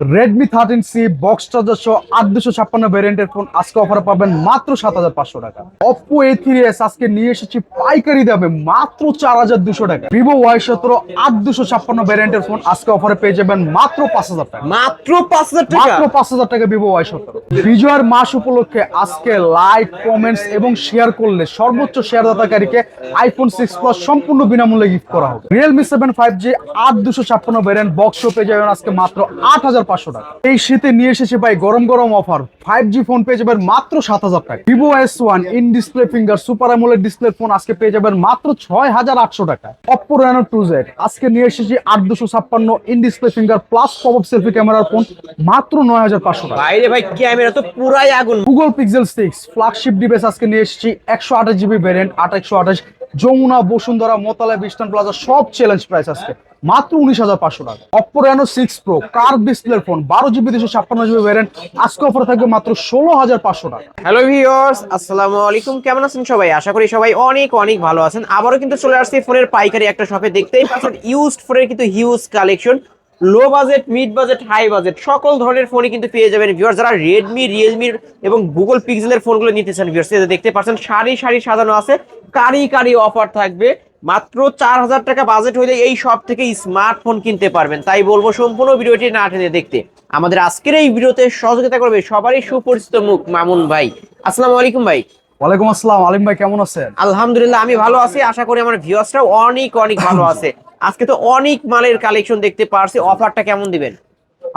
Redmi thirteen C box charger সহ আট দুশো ছাপ্পান্ন ভ্যারিয়েন্টের ফোন আজকে অফারে পাবেন মাত্র সাত হাজার পাঁচশো টাকা। অপো এ থ্রি এস আজকে নিয়ে এসেছি পাইকারি দামে মাত্র চার হাজার দুশো টাকা। ভিভো ওয়াই সতেরো আট দুশো ছাপ্পান্ন ভ্যারিয়েন্টের ফোন আজকে অফারে পেয়ে যাবেন মাত্র পাঁচ হাজার টাকা। মাত্র পাঁচ হাজার টাকা? মাত্র পাঁচ হাজার টাকা ভিভো ওয়াই সতেরো। বিজয়ের মাস উপলক্ষে আজকে লাইক কমেন্টস এবং শেয়ার করলে সর্বোচ্চ শেয়ার শেয়ারদাতাকারীকে আইফোন সিক্স প্লাস সম্পূর্ণ বিনামূল্যে গিফট করা হবে। রিয়েলমি সেভেন ফাইভ জি আট দুশো ছাপ্পান্ন ভ্যারিয়েন্ট বক্স পেয়ে যাবেন আজকে মাত্র আট হাজার পাঁচশো টাকা। এই শীতে নিয়ে এসেছে ভাই গরম গরম অফার। ফাইভ জি ফোন পেয়ে যাবেন মাত্র সাত হাজার টাকা। Vivo S one in display finger super AMOLED display phone আজকে পেয়ে যাবেন মাত্র ছয় হাজার আটশো টাকা। অপ্পো রেনো টু জেড আজকে নিয়ে এসেছি আট দুশো ছাপ্পান্ন in display finger plus pop selfie ক্যামেরার ফোন মাত্র নয় হাজার পাঁচশো টাকা। বাইরে ভাই ক্যামেরা তো পুরাই আগুন। Google Pixel six flagship device আজকে নিয়ে এসেছি একশো আঠাশ জিবি ভ্যারিয়েন্ট আট একশো আঠাশ যমুনা বসুন্ধরা মোতালা বিস্টান প্লাজা সব চ্যালেঞ্জ প্রাইস আজকে। মাত্র উনিশ হাজার পাঁচশো টাকা। অপ্পো রেনো সিক্স প্রো কার ডিসপ্লের ফোন বারো জিবি দুশো ছাপ্পান্ন জিবি ভ্যারিয়েন্ট আজকে অফার থাকবে মাত্র ষোলো হাজার পাঁচশো টাকা। হ্যালো ভিউয়ার্স আসসালামু আলাইকুম। কেমন আছেন সবাই? আশা করি সবাই অনেক অনেক ভালো আছেন। আবারও কিন্তু চলে আসছে ফোনের পাইকারি একটা শপে দেখতেই পাচ্ছেন ইউজড ফোনের কিন্তু huge collection low budget mid budget high budget সকল ধরনের ফোনই কিন্তু পেয়ে যাবেন ভিউয়ার্স যারা রেডমি রিয়েলমির এবং গুগল পিক্সেলের ফোনগুলো নিতে চান ভিউয়ার্স দেখতে পাচ্ছেন, সারি সারি সাজানো আছে। কারি কারি অফার থাকবে। মাত্র চার হাজার টাকা বাজেট হলে এই সব থেকে স্মার্টফোন কিনতে পারবেন। তাই বলব সম্পূর্ণ ভিডিওটি না টেনে দেখতে। আমাদের আজকের এই ভিডিওতে সহযোগিতা করবে সবারই সুপরিচিত মুখ মামুন ভাই। আসসালামু আলাইকুম ভাই। ওয়ালাইকুম আসসালাম আলিম ভাই কেমন আছেন? আলহামদুলিল্লাহ আমি ভালো আছি। আশা করি আমার ভিউয়ার্সরাও অনেক অনেক ভালো আছে। আজকে তো অনেক মালের কালেকশন দেখতে পারছি। অফারটা কেমন দিবেন?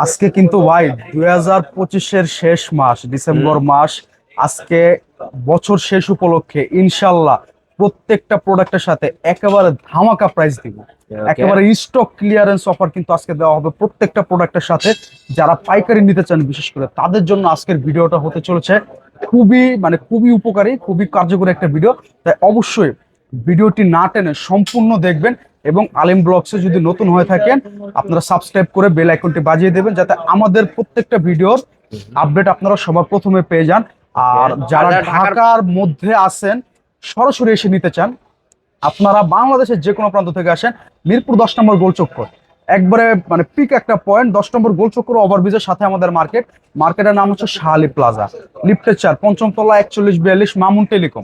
আজকে কিন্তু ভাই দুই হাজার পঁচিশের শেষ মাস ডিসেম্বর মাস আজকে বছর শেষ উপলক্ষে ইনশাল্লাহ প্রত্যেকটা প্রোডাক্টের সাথে একেবারে ধামাকা প্রাইস দিব। একেবারে স্টক ক্লিয়ারেন্স অফার কিন্তু আজকে দেওয়া হবে প্রত্যেকটা প্রোডাক্টের সাথে। যারা পাইকারি নিতে চান বিশেষ করে তাদের জন্য আজকের ভিডিওটা হতে চলেছে খুবই মানে খুবই উপকারী খুবই কার্যকরী একটা ভিডিও তাই অবশ্যই ভিডিওটি না টেনে সম্পূর্ণ দেখবেন এবং আলিম ব্লগসে যদি নতুন হয়ে থাকেন আপনারা সাবস্ক্রাইব করে বেল আইকনটি বাজিয়ে দেবেন যাতে আমাদের প্রত্যেকটা ভিডিওর আপডেট আপনারা সবার প্রথমে পেয়ে যান। আর যারা ঢাকার- ঢাকার মধ্যে আছেন সরাসরি এসে নিতে চান, আপনারা বাংলাদেশের যে কোনো প্রান্ত থেকে আসেন, মিরপুর দশ নম্বর গোলচক্কর। একবারে মানে পিক একটা পয়েন্ট দশ নম্বর গোলচক্কর ওভারব্রিজের সাথে আমাদের মার্কেট মার্কেটের নাম হচ্ছে শাহালি প্লাজা লিফটের চার পঞ্চম তলা একচল্লিশ বিয়াল্লিশ মামুন টেলিকম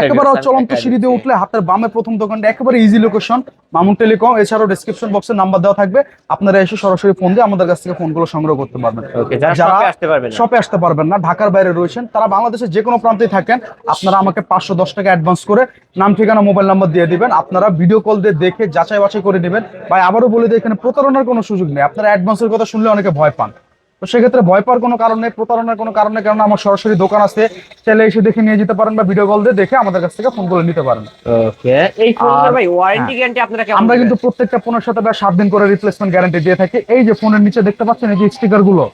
একেবারে চলন্ত সিঁড়ি দিয়ে উঠলে হাতের বামে প্রথম দোকানটা একেবারে ইজি লোকেশন মামুন টেলিকম এছাড়াও ডেসক্রিপশন বক্সে নাম্বার দেওয়া থাকবে। আপনারা এসে সরাসরি ফোন দিয়ে আমাদের কাছ থেকে ফোনগুলো সংগ্রহ করতে পারবেন। যারা যারা শপে আসতে পারবেন না। শপে আসতে পারবেন না ঢাকার বাইরে রয়েছেন তারা বাংলাদেশের যে কোনো প্রান্তেই থাকেন আপনারা আমাকে পাঁচশো দশ টাকা অ্যাডভান্স করে নাম ঠিকানা মোবাইল নাম্বার দিয়ে দিবেন। আপনারা ভিডিও কল দিয়ে দেখে যাচাই বাছাই করে নেবেন। ভাই আবারও বলে এখানে প্রতারণার কোনো সুযোগ নেই। আপনারা অ্যাডভান্সের কথা শুনলে অনেকে ভয় পান। তো সেক্ষেত্রে ভয় পাওয়ার কোনো কারণ নেই প্রতারণার কোনো কারণ নেই কারণ আমার সরাসরি দোকান আছে। চাইলে এসে দেখে নিয়ে যেতে পারেন বা ভিডিও কল দিয়ে দেখে আমাদের কাছ থেকে ফোন করে নিতে পারেন। হ্যাঁ। আমরা কিন্তু প্রত্যেকটা ফোনের সাথে বা সাত দিন করে রিপ্লেসমেন্ট গ্যারান্টি দিয়ে থাকি। এই যে ফোনের নিচে দেখতে পাচ্ছেন এই যে স্টিকারগুলো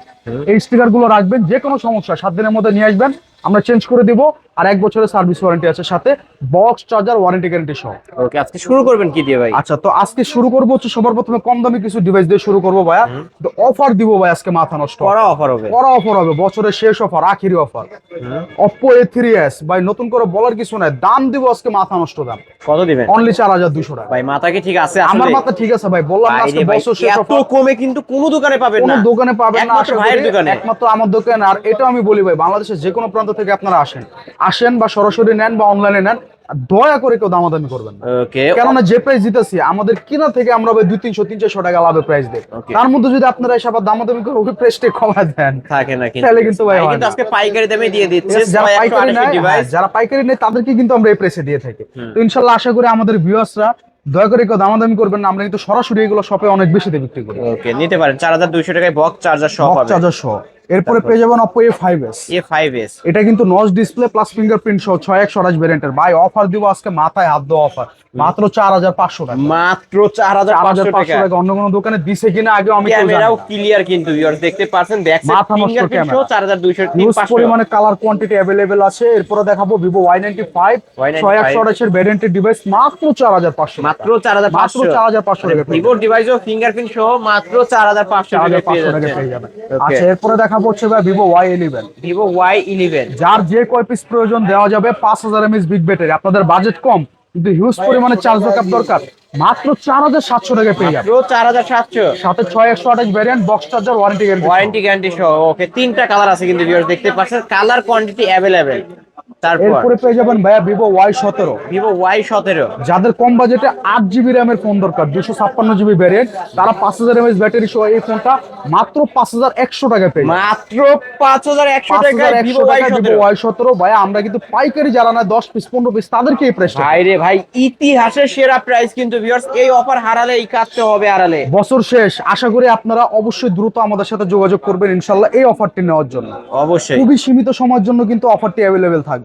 এই স্টিকারগুলো রাখবেন যে কোনো সমস্যা সাত দিনের মধ্যে নিয়ে আসবেন। আমরা চেঞ্জ করে দিব আর এক বছরের সার্ভিস ওয়ারেন্টি আছে সাথে বক্স চার্জার ওয়ারেন্টি গ্যারান্টি সহ। ওকে আজকে শুরু করবেন কি দিয়ে ভাই? আচ্ছা তো আজকে শুরু করব হচ্ছে সবার প্রথমে কম দামি কিছু ডিভাইস দিয়ে শুরু করব ভাইয়া। তো অফার দিব ভাই আজকে মাথা নষ্ট। করা অফার হবে। বড় অফার হবে বছরের শেষ অফার আখিরি অফার থ্রি এস ভাই নতুন করে বলার কিছু নাই দাম দিব আজকে মাথা নষ্ট দাম। কত দিবেন? অনলি চার হাজার দুশো টাকা। ভাই মাথা কি ঠিক আছে আমার মাথা ঠিক আছে ভাই বললাম আজকে বছর শেষ অফার এত কমে কিন্তু কোনো দোকানে পাবেন কোনো না। দোকানে পাবেন না একমাত্র ভাইয়ের দোকানে। একমাত্র আমার দোকান। আর এটা আমি বলি ভাই বাংলাদেশের যে কোনো প্রান্ত থেকে আপনারা আসেন। আসেন বা সরাসরি নেন বা অনলাইনে নেন দয়া করে কেউ দামাদামি করবেন ওকে কেননা যে প্রাইস দিতেছি আমাদের কিনা থেকে আমরা ভাই দুই তিনশো তিন চারশো টাকা লাভে প্রাইস দেয় Okay. তার মধ্যে যদি আপনারা এসে আবার দামাদামি করে ওই প্রাইসটা কমায় দেন থাকে না তাহলে কিন্তু ভাই কিন্তু আজকে পাইকারি দামে দিয়ে দিচ্ছে যারা পাইকারি নেয় হ্যাঁ, যারা পাইকারি নেয় তাদেরকে কিন্তু আমরা এই প্রেসে দিয়ে থাকি। তো ইনশাল্লাহ আশা করি আমাদের ভিউয়ার্সরা দয়া করে কেউ দামাদামি করবেন না আমরা কিন্তু সরাসরি এগুলো শপে অনেক বেশি বেশিতে বিক্রি করি। ওকে নিতে পারেন। চার হাজার দুইশো টাকায় বক্স চার্জার সহ বক্স চার্জার সহ। এরপরে পেয়ে যাবেন Oppo A five S A five S এটা কিন্তু নচ ডিসপ্লে প্লাস ফিঙ্গারপ্রিন্ট সহ ছয় একশো আঠাশ ভ্যারিয়েন্টের ভাই অফার দিব আজকে মাথায় হাত দেওয়া অফার মাত্র চার হাজার পাঁচশো টাকা। মাত্র চার হাজার চার হাজার পাঁচশো পাঁচশো টাকা। টাকা। অন্য কোনো দোকানে দিছে কিনা আগে আমি জানি ক্যামেরাও ক্লিয়ার কিন্তু ভিউয়ার্স দেখতে পাচ্ছেন ব্যাক সাইড ফিঙ্গারপ্রিন্ট। সহ চার হাজার দুইশো তিন হিউজ পাঁচশো। পরিমাণে কালার কোয়ান্টিটি অ্যাভেলেবেল আছে। এরপরে দেখাবো Vivo Y ninety five Y95 ছয় একশো আঠাশের ভ্যারিয়েন্টের ডিভাইস মাত্র চার হাজার পাঁচশো মাত্র চার হাজার মাত্র পাঁচশো। চার হাজার পাঁচশো টাকা পেয়ে ভিভোর ডিভাইসও ফিঙ্গারপ্রিন্ট সহ মাত্র চার হাজার পাঁচশো চার হাজার টাকা পেয়ে যাবেন। আচ্ছা এরপরে দেখাবো পড়ছে ভাই Vivo Y eleven Vivo Y eleven যার যে কয় পিস প্রয়োজন দেওয়া যাবে পাঁচ হাজার এমএস বিগ ব্যাটারি আপনাদের বাজেট কম কিন্তু হিউজ পরিমাণে চার্জ ব্যাকআপ দরকার। মাত্র চার হাজার সাতশো টাকা পেয়ে যাবে চার হাজার সাতশো। সাথে ছয় একশো আঠাশ variant box charger warranty guarantee warranty guarantee সহ ওকে তিনটা কালার আছে কিন্তু দেখতে পাচ্ছেন। কালার কোয়ান্টিটি অ্যাভেলেবেল এরপরে পেয়ে যাবেন ভাইয়া ভিভো ওয়াই সতেরো। ভিভো ওয়াই সতেরো। যাদের কম বাজেটে আট জিবি র্যামের ফোন দরকার দুশো ছাপ্পান্ন জিবি ভ্যারিয়েন্ট তারা পাঁচ হাজার এমএস ব্যাটারি সহ এই ফোনটা মাত্র পাঁচ হাজার একশো টাকা পেয়ে মাত্র পাঁচ হাজার একশো পাঁচ টাকা ভিভো ওয়াই সতেরো। ভাইয়া আমরা কিন্তু পাইকারি যারা না দশ পিস পনেরো পিস তাদেরকে এই প্রাইসটা ভাই রে ভাই ইতিহাসের সেরা প্রাইস কিন্তু ভিউয়ার্স এই অফার হারালে এই কাটতে হবে আড়ালে। বছর শেষ। আশা করি আপনারা অবশ্যই দ্রুত আমাদের সাথে যোগাযোগ করবেন ইনশাল্লাহ এই অফারটি নেওয়ার জন্য। অবশ্যই। খুবই সীমিত সময়ের জন্য কিন্তু অফারটি অ্যাভেলেবেল থাকবে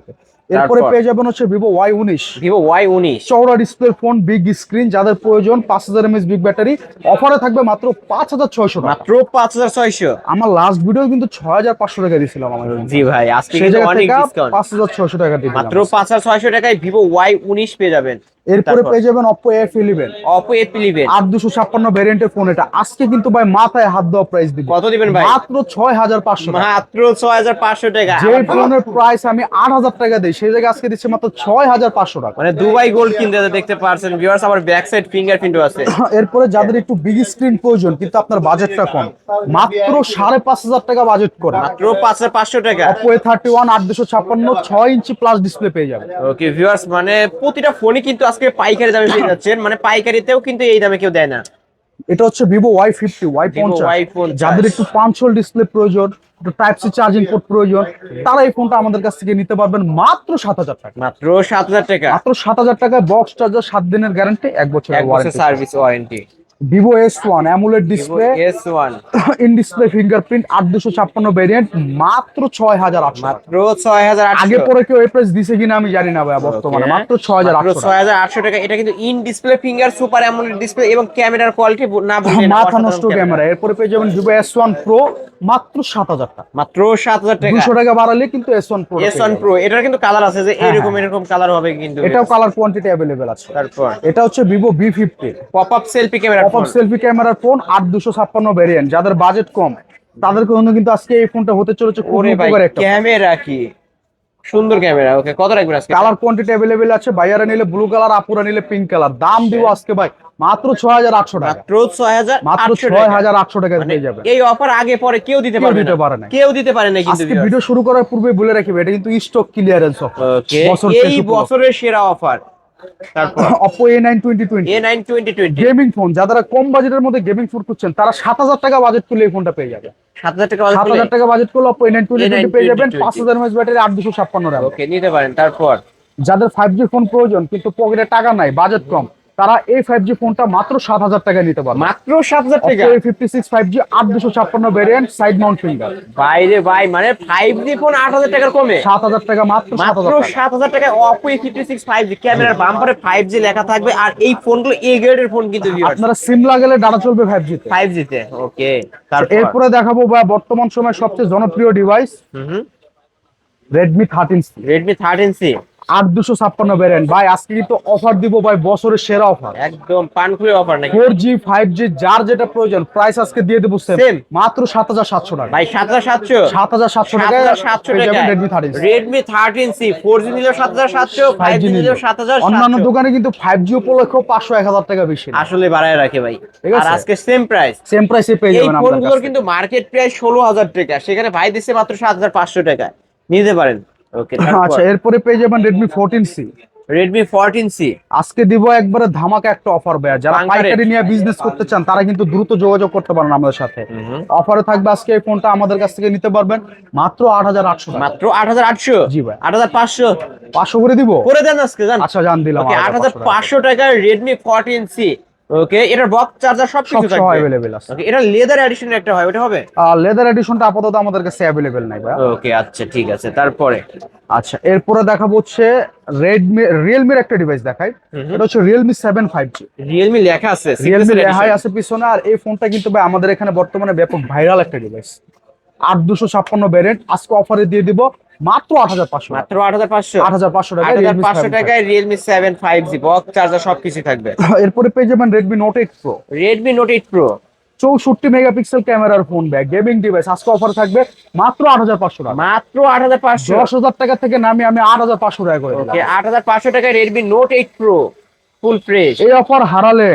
এরপরে পেয়ে যাবেন হচ্ছে ভিভো ওয়াই উনিশ। ভিভো ওয়াই উনিশ। চওড়া ডিসপ্লে ফোন বিগ স্ক্রিন যাদের প্রয়োজন পাঁচ হাজার এমএস বিগ ব্যাটারি অফারে থাকবে মাত্র পাঁচ হাজার ছয়শো মাত্র পাঁচ হাজার ছয়শো? আমার লাস্ট ভিডিও কিন্তু ছয় হাজার পাঁচশো টাকা দিয়েছিলাম আমাদের জি ভাই আজকে পাঁচ হাজার ছয়শো টাকা দিয়ে মাত্র পাঁচ হাজার ছয়শো টাকায় ভিভো ওয়াই উনিশ পেয়ে যাবেন। এরপরে পেয়ে যাবেন এফ ইলেভেন আট দুশো ছাপ্পান্ন ভ্যারিয়েন্টের ফোন এটা। আজকে কিন্তু ভাই মাথায় হাত দেওয়া প্রাইস দিবে। কত দিবেন ভাই? মাত্র ছয় হাজার পাঁচশো টাকা। মাত্র ছয় হাজার পাঁচশো টাকা। যে ফোনের প্রাইস আমি আট হাজার টাকা দিই সেই জায়গায় আজকে দিচ্ছে মাত্র ছয় হাজার পাঁচশো টাকা। মানে দুবাই গোল্ড কিনতে দেখতে পারছেন ভিউয়ার্স আবার ব্যাক সাইড ফিঙ্গারপ্রিন্টও আছে। এরপরে যাদের একটু বিগ স্ক্রিন প্রয়োজন কিন্তু আপনার বাজেটটা কম। মাত্র সাড়ে পাঁচ হাজার টাকা বাজেট করে। মাত্র পাঁচ হাজার পাঁচশো টাকা। অপো এ থার্টি ওয়ান আট দুশো ছাপ্পান্ন ছয় ইঞ্চি প্লাস ডিসপ্লে পেয়ে যাবে ওকে ভিউয়ার্স মানে প্রতিটা ফোনই কিন্তু আজকে পাইকারি দামে পেয়ে যাচ্ছেন। মানে পাইকারিতেও কিন্তু এই দামে কেউ দেয় না। এটা হচ্ছে Vivo Y fifty Y Vivo Y50 পঞ্চাশ। যাদের একটু পাঁচশোল ডিসপ্লে প্রয়োজন একটু টাইপ সি চার্জিং পোর্ট প্রয়োজন তারা এই ফোনটা আমাদের কাছ থেকে নিতে পারবেন মাত্র সাত হাজার টাকা। মাত্র সাত হাজার টাকা। মাত্র সাত হাজার টাকায় বক্স চার্জার সাত দিনের গ্যারান্টি এক বছরের বছর warranty service warranty Vivo S one AMOLED display S one in display fingerprint আট দুশো ছাপ্পান্ন ভ্যারিয়েন্ট মাত্র ছয় হাজার আটশো মাত্র ছয় হাজার আগে পরে কেউ এই প্রাইস দিছে কিনা আমি জানি না ভাইয়া বর্তমানে মাত্র ছয় হাজার আটশো ছয় হাজার আটশো টাকা। এটা কিন্তু in display finger super AMOLED display এবং ক্যামেরার কোয়ালিটি না মাথা নষ্ট ক্যামেরা এরপরে পেয়ে যাবেন ভিভো এস ওয়ান প্রো মাত্র সাত হাজার টাকা। মাত্র সাত হাজার টাকা। দুশো টাকা বাড়ালে কিন্তু S one pro S one pro এটার কিন্তু কালার আছে যে এরকম এরকম কালার হবে কিন্তু। এটাও কালার কোয়ান্টিটি অ্যাভেলেবেল আছে। তারপর। এটা হচ্ছে Vivo V fifty pop up selfie camera pop up selfie ক্যামেরার ফোন আট দুশো ছাপ্পান্ন ভ্যারিয়েন্ট যাদের বাজেট কম তাদের জন্য কিন্তু আজকে এই ফোনটা হতে চলেছে ক্যামেরা কি? সুন্দর ক্যামেরা ওকে কত রাখবেন আজকে? কালার কোয়ান্টিটি অ্যাভেলেবেল আছে বাইরে নিলে ব্লু কালার আপুরা নিলে পিঙ্ক কালার দাম দিব আজকে ভাই মাত্র ছয় হাজার আটশো টাকা। মাত্র ছয় হাজার মাত্র আটশো ছয় টাকা। হাজার আটশো টাকা মানে পেয়ে যাবে। এই অফার আগে পরে কেউ দিতে পারবে দিতে পারে না। কেউ দিতে পারে না কিন্তু আজকে ভিডিও শুরু করার পূর্বে বলে রাখবে এটা কিন্তু স্টক ক্লিয়ারেন্স ওকে এই বছরের সেরা অফার তারপর nine twenty twenty gaming phone যারা কম বাজেটের মধ্যে গেমিং ফোন তারা সাত হাজার টাকা বাজেট করলে এই ফোনটা পেয়ে যাবে। টাকা বাজেট করলে Oppo A nine twenty A9 পেয়ে যাবেন 2020 পাঁচ হাজার এমএস ব্যাটারি ওকে নিতে পারেন তারপর? যাদের ফাইভ জি ফোন প্রয়োজন কিন্তু পকেটে টাকা নাই বাজেট কম। তারা এই ফাইভ জি ফোনটা মাত্র সাত হাজার টাকায় নিতে পারবে। মাত্র সাত হাজার টাকা? ফিফটি সিক্স ফাইভ জি আট দুশো ছাপ্পান্ন ভ্যারিয়েন্ট সাইড মাউন্ট ফিঙ্গার বাইরে ভাই মানে ফাইভ জি ফোন আট হাজার টাকার কমে। সাত হাজার টাকা মাত্র মাত্র সাত হাজার টাকায় Oppo A fifty six five G ক্যামেরার বাম্পারে ফাইভ জি লেখা থাকবে আর এই ফোনগুলো এ গ্রেডের ফোন কিন্তু আপনারা সিম লাগালে ডাটা চলবে ফাইভ জি ফাইভ জিতে ওকে তারপর? এরপরে দেখাবো বা বর্তমান সময় সবচেয়ে জনপ্রিয় device Redmi thirteen C Redmi thirteen C আট দুশো ছাপ্পান্ন ভ্যারিয়েন্ট ভাই আজকে কিন্তু অফার দিব ভাই বছরের সেরা অফার একদম পান অফার নাকি? ফোর জি ফাইভ জি যার যেটা প্রয়োজন প্রাইস আজকে দিয়ে দেবো সেম মাত্র সাত হাজার সাতশো টাকা। ভাই সাত হাজার সাতশো। সাত হাজার সাতশো টাকা সাতশো টাকা Redmi thirteen Redmi thirteen C four G নিলেও সাত হাজার সাতশো ফাইভ জি নিলেও সাত হাজার অন্যান্য দোকানে কিন্তু ফাইভ জি উপলক্ষে পাঁচশো এক হাজার টাকা বেশি আসলে বাড়ায় রাখে ভাই। আর আজকে সেম প্রাইস সেম প্রাইসে পেয়ে যাবেন ফোনগুলোর কিন্তু মার্কেট প্রাইস ষোলো হাজার টাকা। সেখানে ভাই দিচ্ছে মাত্র সাত হাজার পাঁচশো টাকা নিতে পারেন। ওকে আচ্ছা এরপরে পেয়ে যাবেন সি রেডমি ফোরটিন সি আজকে দিব একবারে ধামাকা একটা অফার ভাইয়া। যারা পাইকারি নিয়ে বিজনেস করতে চান তারা কিন্তু দ্রুত যোগাযোগ করতে পারেন আমাদের সাথে। অফারে থাকবে আজকে এই ফোনটা আমাদের কাছ থেকে নিতে পারবেন। মাত্র আট হাজার আটশো মাত্র আট হাজার আটশো? জি ভাই। আট হাজার পাঁচশো? পাঁচশো করে দিব? করে দেন আজকে জান। আচ্ছা জান দিলাম। ওকে আট হাজার পাঁচশো টাকার রেডমি ফোরটিন সি ওকে এটার বক্স চার্জার সব কিছু থাকবে। অ্যাভেলেবেল আছে। ওকে এটা লেদার এডিশন একটা হয় ওটা হবে? আর লেদার এডিশনটা আপাতত আমাদের কাছে অ্যাভেলেবেল নাই ভাই ওকে আচ্ছা ঠিক আছে তারপরে? আচ্ছা এরপরে দেখাবো হচ্ছে রেডমি রিয়েলমির একটা ডিভাইস দেখাই। এটা হচ্ছে Realme seven five G Realme লেখা আছে রিয়েলমি রেহাই আছে পিছনে আর এই ফোনটা কিন্তু ভাই আমাদের এখানে বর্তমানে ব্যাপক ভাইরাল একটা ডিভাইস আট দুশো ছাপ্পান্ন ভ্যারিয়েন্ট আজকে অফারে দিয়ে দিব। মাত্র আট হাজার পাঁচশো মাত্র আট হাজার পাঁচশো? আট হাজার পাঁচশো টাকা আট হাজার পাঁচশো টাকায় Realme seven five G box charger সবকিছু থাকবে। এরপরে পেয়ে যাবেন Redmi note eight pro Redmi note eight pro চৌষট্টি মেগাপিক্সেল ক্যামেরার ফোন ব্যাগ গেমিং ডিভাইস আজকে অফার থাকবে মাত্র আট হাজার পাঁচশো টাকা। মাত্র আট হাজার পাঁচশো। দশ হাজার টাকা থেকে নামিয়ে আমি আট হাজার পাঁচশো টাকা করে দিলাম। আট হাজার পাঁচশো টাকায় Redmi note eight pro full fresh এই অফার হারালে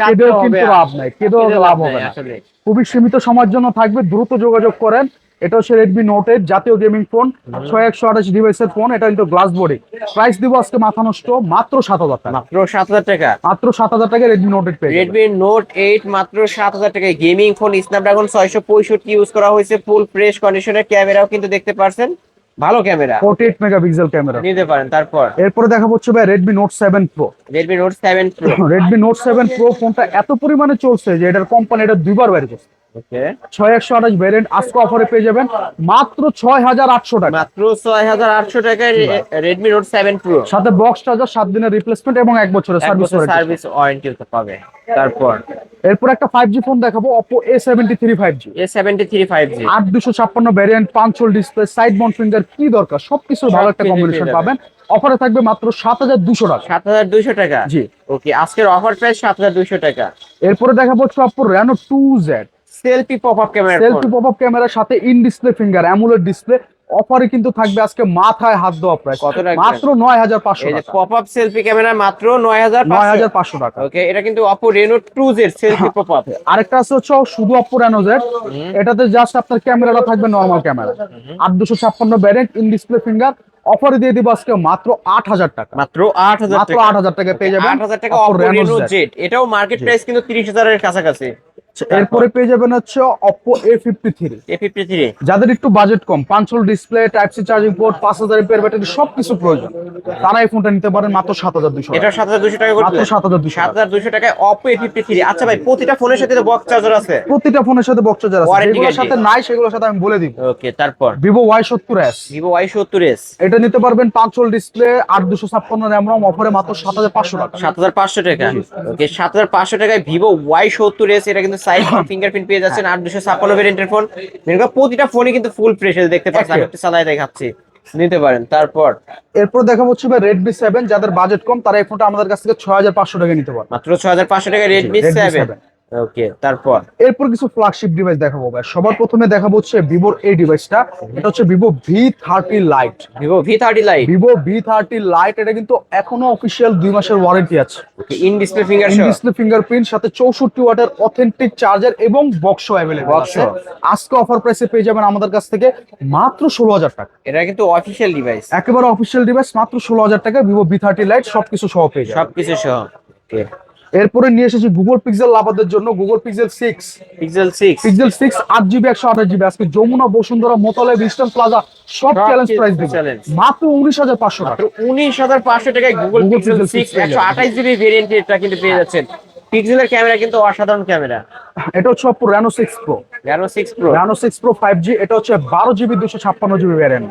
কেঁদেও কিন্তু লাভ নাই কেঁদেও লাভ হবে না। খুবই সীমিত সময়ের জন্য থাকবে দ্রুত যোগাযোগ করেন। এটা হচ্ছে রেডমি নোট এইট জাতীয় গেমিং ফোন ছয় একশো আঠাশ ডিভাইসের ফোন এটা কিন্তু গ্লাস বডি প্রাইস দিব আজকে মাথা নষ্ট মাত্র সাত হাজার টাকা। মাত্র সাত হাজার টাকা। মাত্র সাত হাজার টাকা রেডমি নোট এইট পেয়ে রেডমি নোট এইট মাত্র সাত হাজার টাকায় গেমিং ফোন স্ন্যাপড্রাগন ছয়শো পঁয়ষট্টি ইউজ করা হয়েছে ফুল ফ্রেশ কন্ডিশনের ক্যামেরাও কিন্তু দেখতে পারছেন। ভালো ক্যামেরা 48 মেগাপিক্সেল ক্যামেরা নিতে পারেন তারপর। এরপরে দেখা হচ্ছে ভাই Redmi note seven pro Redmi note seven pro Redmi note seven pro ফোনটা এত পরিমাণে চলছে যে এটার কোম্পানি এটা দুইবার বের করছে। ছয় একশো আঠাশ ভ্যারিয়েন্ট আজকে অফারে পেয়ে যাবেন। মাত্র ছয় হাজার আটশো টাকা। মাত্র ছয় হাজার আটশো টাকায় রেডমি নোট সেভেন প্রো সাথে বক্স চার্জার সাত দিনের রিপ্লেসমেন্ট এবং এক বছরের সার্ভিস সার্ভিস ওয়ারেন্টি পাবে। তারপর? এরপর একটা ফাইভ জি ফোন দেখাবো Oppo A seventy three five G A seventy three five G আট দুশো ছাপ্পান্ন ভ্যারিয়েন্ট পাঁচশোল ডিসপ্লে সাইড মাউন্ট ফিঙ্গার কি দরকার? সবকিছু ভালো একটা কম্বিনেশন পাবেন। অফারে থাকবে মাত্র সাত হাজার দুশো টাকা। সাত হাজার দুইশো টাকা? জি। ওকে আজকের অফার প্রাইস সাত হাজার দুইশো টাকা। এরপরে দেখাবো হচ্ছে Oppo Reno two Z selfie pop up camera selfie pop up ক্যামেরার সাথে in display finger AMOLED display অফারে কিন্তু থাকবে আজকে মাথায় হাত দেওয়া প্রাইস কত মাত্র নয় হাজার পাঁচশো পপ আপ সেলফি ক্যামেরা মাত্র নয় হাজার নয় হাজার পাঁচশো টাকা। ওকে এটা কিন্তু Oppo Reno two Z selfie pop up আরেকটা আছে হচ্ছে শুধু অপো রেনো জেড এটাতে জাস্ট আপনার ক্যামেরাটা থাকবে নর্মাল ক্যামেরা আট দুশো ছাপ্পান্ন ভ্যারিয়েন্ট ইন ডিসপ্লে ফিঙ্গার অফারে দিয়ে দিব আজকে মাত্র আট হাজার টাকা। মাত্র আট হাজার মাত্র আট হাজার টাকা পেয়ে যাবেন আট হাজার টাকা অপো রেনো জেড এটাও মার্কেট প্রাইস কিন্তু তিরিশ হাজারের কাছাকাছি। এরপরে পেয়ে যাবেন হচ্ছে এ ফিফটি থ্রি যাদের একটু বাজেট কম পাঁচশোল display type C charging port পাঁচ হাজার এমপিআর ব্যাটারি সবকিছু প্রয়োজন। তারা এই ফোনটা নিতে পারেন মাত্র সাত হাজার দুশো এটা সাত হাজার দুশো টাকা করে সাত হাজার দুশো টাকায়। অপো এ ফিফটি থ্রি আচ্ছা ভাই প্রতিটা ফোনের সাথে তো বক্স চার্জার আছে? প্রতিটা ফোনের সাথে বক্স চার্জার আছে। যেগুলোর সাথে নাই সেগুলোর সাথে আমি বলে দিব। ওকে তারপর? এস ভিভো সত্তর এস এটা নিতে পারবেন পাঁচশোল ডিসপ্লে আট দুশো ছাপ্পান্ন র্যাম রম অফারে মাত্র সাত হাজার পাঁচশো টাকা। সাত হাজার পাঁচশো টাকা। ওকে সাত হাজার পাঁচশো টাকায় ভিভো ওয়াই সত্তর এস এটা কিন্তু সাইড ফিঙ্গারপ্রিন্ট পেয়ে যাচ্ছেন আট দুশো ছাপ্পান্ন ভেরিয়েন্টের ফোন প্রতিটা ফোনই কিন্তু ফুল ফ্রেশ দেখতে পাচ্ছেন আমি একটু চালাই দেখাচ্ছি। নিতে পারেন তারপর। এরপর দেখা হচ্ছে ভাই রেডমি সেভেন যাদের বাজেট কম তারা এই ফোনটা আমাদের কাছ থেকে ছয় হাজার পাঁচশো টাকা নিতে পারে মাত্র ছয় হাজার পাঁচশো টাকা রেডমি সেভেন 7 ওকে তারপর? এরপর কিছু ফ্ল্যাগশিপ ডিভাইস দেখাবো ভাই। সবার প্রথমে দেখাবো হচ্ছে ভিভোর এই ডিভাইসটা এটা হচ্ছে Vivo V thirty lite Vivo V thirty lite Vivo V thirty lite এটা কিন্তু এখনও অফিসিয়াল দুই মাসের ওয়ারেন্টি আছে। In display finger display fingerprint সাথে চৌষট্টি ওয়াটের অথেন্টিক চার্জার এবং বক্স অ্যাভেলেবল আছে। আজকে অফার প্রাইসে পেয়ে যাবেন আমাদের কাছ থেকে মাত্র ষোলো হাজার টাকা। এটা কিন্তু অফিসিয়াল ডিভাইস একেবারে অফিসিয়াল ডিভাইস মাত্র ষোলো হাজার টাকা ভিভো ভি থার্টি লাইট সবকিছু সহ পেয়ে যাবেন। সবকিছু সহ। ওকে এরপরে নিয়ে এসেছি গুগল পিক্সেল লাভারদের জন্য Google Pixel six Pixel six Pixel six আট জিবি একশো আঠাশ জিবি আজকে যমুনা বসুন্ধরা মোতালে ইস্টার্ন প্লাজা সব চ্যালেঞ্জ প্রাইস দিবে। মাত্র উনিশ হাজার পাঁচশো টাকা। উনিশ হাজার পাঁচশো টাকায় গুগল পিক্সেল সিক্স 6 পেয়ে একশো আঠাশ জিবি ভেরিয়েন্ট এটা কিন্তু পেয়ে যাচ্ছেন। পিক্সেলের ক্যামেরা কিন্তু অসাধারণ ক্যামেরা এটা হচ্ছে Oppo Reno six pro Reno six pro Reno six pro five G এটা হচ্ছে বারো জিবি দুশো ছাপ্পান্ন জিবি ভ্যারিয়েন্ট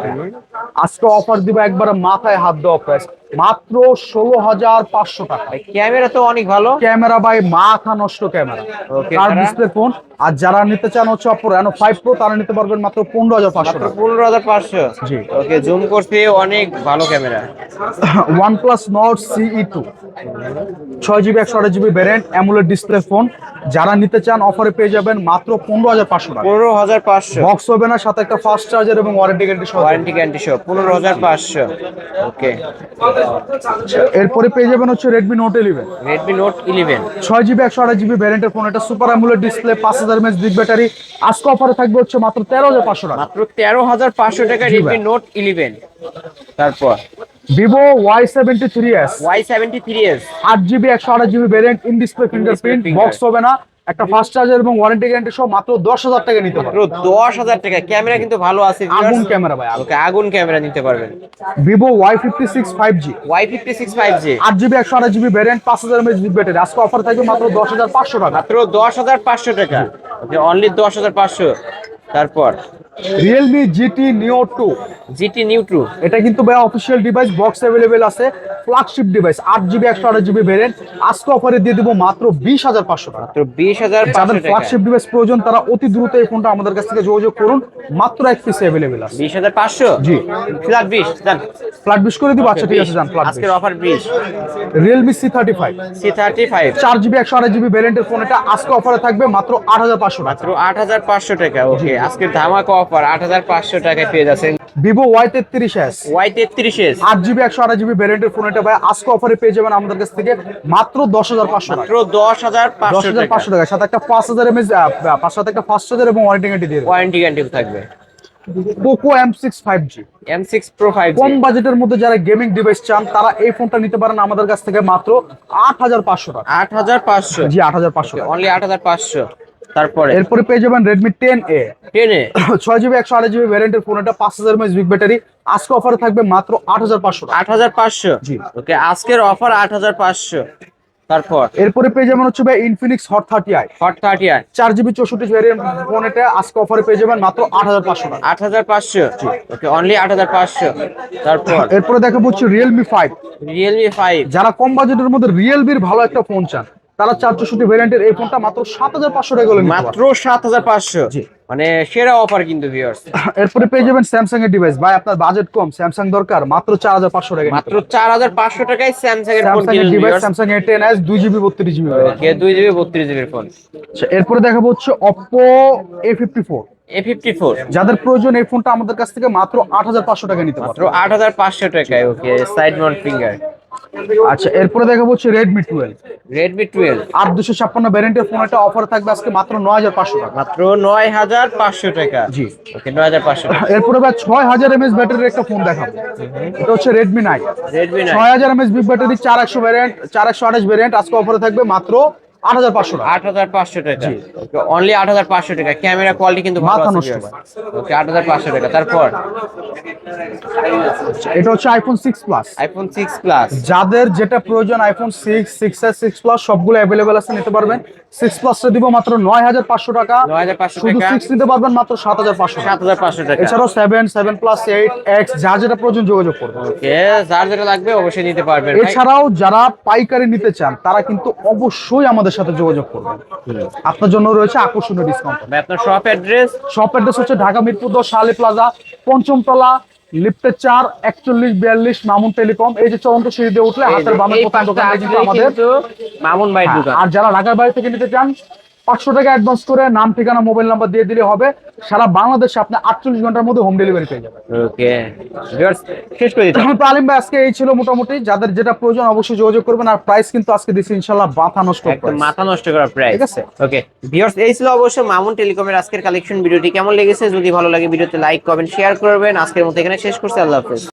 আজকে অফার দিবে একবারে মাথায় হাত দেওয়া প্রাইস মাত্র ষোলো হাজার পাঁচশো টাকা। ক্যামেরা তো অনেক ভালো। ক্যামেরা বাই মাথা নষ্ট ক্যামেরা। কার ডিসপ্লে ফোন আর যারা নিতে চান হচ্ছে অপো রেনো ফাইভ প্রো তারা নিতে পারবেন মাত্র পনেরো হাজার পাঁচশো টাকা। পনেরো হাজার পাঁচশো? জি। ওকে জুম করতে অনেক ভালো camera. OnePlus Nord CE two ছয় জিবি একশো আঠাশ GB variant AMOLED display phone যারা নিতে চান অফারে পেয়ে যাবেন মাত্র পনেরো হাজার পাঁচশো টাকা। পনেরো হাজার পাঁচশো। বক্স হবে না সাথে একটা ফাস্ট চার্জার এবং ওয়ারেন্টি গ্যারান্টি সহ। ওয়ারেন্টি গ্যারান্টি সহ পনেরো হাজার পাঁচশো। ওকে। এরপরে পেয়ে যাবেন হচ্ছে Redmi note eleven Redmi note eleven ছয় জিবি একশো আঠাশ জিবি ফোন এটা সুপার অ্যামুলেট ডিসপ্লে পাঁচ হাজার এমএস বিগ ব্যাটারি আজকে অফারে থাকবে হচ্ছে মাত্র তেরো হাজার পাঁচশো টাকা। মাত্র তেরো হাজার পাঁচশো টাকা রেডমি। নোট ইলেভেন তারপর Vivo Y seventy three S Y seventy three S আট জিবি একশো আঠাশ GB variant in display fingerprint box হবে না। একটা ফাস্ট চার্জার এবং ওয়ারেন্টি গ্যারান্টি সহ মাত্র দশ হাজার টাকা নিতে পারবেন। দশ হাজার টাকা। ক্যামেরা কিন্তু ভালো আছে আগুন ক্যামেরা ভাই ওকে আগুন ক্যামেরা নিতে পারবেন। Vivo Y fifty six five G Y fifty six five G আট জিবি একশো আঠাশ জিবি ভ্যারিয়েন্ট পাঁচ হাজার এমএচ ব্যাটারি আজকে অফার থাকবে মাত্র দশ হাজার পাঁচশো টাকা। মাত্র দশ হাজার পাঁচশো টাকা। অনলি দশ হাজার পাঁচশো। তারপর? Realme GT Neo two GT neo two এটা কিন্তু ভাই অফিসিয়াল ডিভাইস বক্স অ্যাভেলেবেল আছে ফ্ল্যাগশিপ ডিভাইস আট জিবি একশো আঠাশ জিবি ভেরিয়েন্ট আজকে অফারে দিয়ে দিব মাত্র বিশ হাজার পাঁচশো টাকা। তো বিশ হাজার যাদের ফ্ল্যাগশিপ ডিভাইস প্রয়োজন তারা অতি দ্রুত এই ফোনটা আমাদের কাছ থেকে যোগাযোগ করুন। মাত্র এক পিস অ্যাভেলেবেল আছে। বিশ হাজার পাঁচশো? জি। ফ্ল্যাট বিশ যান ফ্ল্যাট বিশ করে দিব? আচ্ছা ঠিক আছে যান ফ্ল্যাট আজকের অফার বিশ। Realme C thirty five C thirty five চার জিবি একশো আঠাশ জিবি ভ্যারিয়েন্টের ফোন এটা আজকে অফারে থাকবে মাত্র আট হাজার পাঁচশো টাকা। মাত্র আট হাজার পাঁচশো টাকা ওকে আজকের ধামাকা অফার আট হাজার পাঁচশো টাকায় পেয়ে যাচ্ছেন। ভিভো ওয়াই তেত্রিশ এস ওয়াই তেত্রিশ এস আট জিবি একশো আঠাশ জিবি ভ্যারিয়েন্টের ফোন এটা ভাই আজকে অফারে পেয়ে যাবেন আমাদের কাছ থেকে মাত্র দশ হাজার পাঁচশো মাত্র দশ হাজার দশ পাঁচশো হাজার টাকা পাঁচশো টাকা সাথে একটা পাঁচ হাজার এমএস সাথে একটা পাঁচ হাজার এবং ওয়ারেন্টি গ্যারান্টি দিয়ে ওয়ারেন্টি গ্যারান্টি থাকবে। Poco M six five G M six pro five কম বাজেটের মধ্যে যারা গেমিং ডিভাইস চান তারা এই ফোনটা নিতে পারেন আমাদের কাছ থেকে মাত্র আট হাজার পাঁচশো টাকা। আট হাজার পাঁচশো। জি আট হাজার পাঁচশো অনলি আট হাজার পাঁচশো। তারপরে? এরপরে পেয়ে যাবেন রেডমি টেন এ টেনে ছয় জিবি একশো আঠাশ জিবি ভ্যারিয়েন্টের ফোন এটা পাঁচ হাজার এমএস বিগ ব্যাটারি আজকে অফারে থাকবে মাত্র আট হাজার পাঁচশো আট হাজার পাঁচশো? জি। ওকে আজকের অফার আট হাজার পাঁচশো। তারপর? এরপরে পেয়ে যাবেন হচ্ছে ভাই Infinix hot thirty i hot thirty আট চার জিবি চৌষট্টি ভ্যারিয়েন্ট ফোন এটা আজকে অফারে পেয়ে যাবেন মাত্র আট হাজার পাঁচশো টাকা। আট হাজার পাঁচশো? ওকে অনলি আট হাজার পাঁচশো। তারপর? এরপরে দেখা হচ্ছে রিয়েলমি ফাইভ রিয়েলমি ফাইভ যারা কম বাজেটের মধ্যে রিয়েলমির ভালো একটা ফোন চান। তারা চার চৌষট্টি ভ্যারিয়েন্টের এই ফোনটা মাত্র সাত হাজার পাঁচশো টাকা করে মাত্র সাত হাজার পাঁচশো। মানে সেরা অফার কিন্তু ভিউয়ার্স এরপরে পেয়ে যাবেন স্যামসাং এর ডিভাইস ভাই আপনার বাজেট কম। স্যামসাং দরকার। মাত্র চার হাজার পাঁচশো টাকা মাত্র চার হাজার পাঁচশো টাকায় স্যামসাং এর ফোন এর কিনুন device Samsung A ten S দুই জিবি বত্রিশ জিবি ওকে দুই জিবি বত্রিশ জিবির ফোন এরপরে দেখাবো হচ্ছে Oppo A fifty four A fifty four যাদের প্রয়োজন এই ফোনটা আমাদের কাছ থেকে মাত্র আট হাজার পাঁচশো টাকা নিতে মাত্র পারবে। আট হাজার পাঁচশো টাকায়। ওকে সাইড মাউন্ট ফিঙ্গার আচ্ছা এরপরে দেখাবো হচ্ছে রেডমি টুয়েলভ রেডমি টুয়েলভ আট দুশো ছাপ্পান্ন ভ্যারিয়েন্টের ফোন একটা অফার থাকবে আজকে মাত্র নয় হাজার পাঁচশো টাকা। মাত্র নয় হাজার পাঁচশো টাকা। জি। ওকে নয় হাজার পাঁচশো এরপরে ছয় হাজার এমএস ব্যাটারির একটা ফোন দেখাবো। এটা হচ্ছে রেডমি নাইন রেডমি নাইন ছয় হাজার এমএস বিগ ব্যাটারি চার একশো ভ্যারিয়েন্ট চার একশো আঠাশ ভ্যারিয়েন্ট আজকে অফারে থাকবে মাত্র টাকা। অনলি আট হাজার পাঁচশো টাকা। ক্যামেরা কোয়ালিটি কিন্তু ভালো আছে ওকে টাকা। তারপর? এটা হচ্ছে আইফোন প্লাস আইফোন প্লাস যাদের যেটা প্রয়োজন iPhone six six six plus সবগুলো অ্যাভেলেবেল আছে নিতে পারবেন। সিক্স প্লাসটা দিব মাত্র নয় হাজার পাঁচশো টাকা। শুধু সিক্স নিতে পারবেন মাত্র সাত হাজার পাঁচশো সাত হাজার পাঁচশো টাকা। এছাড়াও seven seven plus eight X যার যেটা প্রয়োজন যোগাযোগ করবেন যার যেটা লাগবে অবশ্যই নিতে পারবেন এছাড়াও যারা পাইকারি নিতে চান তারা কিন্তু অবশ্যই আমাদের সাথে যোগাযোগ করবেন। আপনার জন্য রয়েছে আকর্ষণীয় ডিসকাউন্ট আপনার শপ অ্যাড্রেস শপ অ্যাড্রেস হচ্ছে ঢাকা মিরপুর দশ শালি প্লাজা পঞ্চমতলা লিফটের চার একচল্লিশ বিয়াল্লিশ মামুন টেলিকম। এই যে চলন্ত সিঁড়ি দিয়ে উঠলে হাতের বামে প্রথম দোকান কিন্তু আমাদের। মামুন ভাইয়ের হ্যাঁ, আর যারা ঢাকার বাইরে থেকে নিতে চান পাঁচশো টাকা অ্যাডভান্স করে নাম ঠিকানা মোবাইল নাম্বার দিয়ে দিলে হবে। সারা বাংলাদেশে আপনি আটচল্লিশ ঘণ্টার মধ্যে হোম ডেলিভারি পেয়ে যাবেন। ওকে শেষ করে তো আলিম ভাই আজকে এই ছিল মোটামুটি। যাদের যেটা প্রয়োজন অবশ্যই যোগাযোগ করবেন। আর প্রাইস কিন্তু আজকে দিচ্ছি ইনশাল্লাহ মাথা নষ্ট মাথা নষ্ট করা প্রাইস ঠিক আছে। ওকে ভিউয়ার্স এই ছিল অবশ্য মামুন টেলিকমের আজকের কালেকশন ভিডিওটি কেমন লেগেছে? যদি ভালো লাগে ভিডিওতে লাইক কমেন্ট শেয়ার করবেন। আজকের মতো এখানে শেষ করছি। আল্লাহ হাফেজ।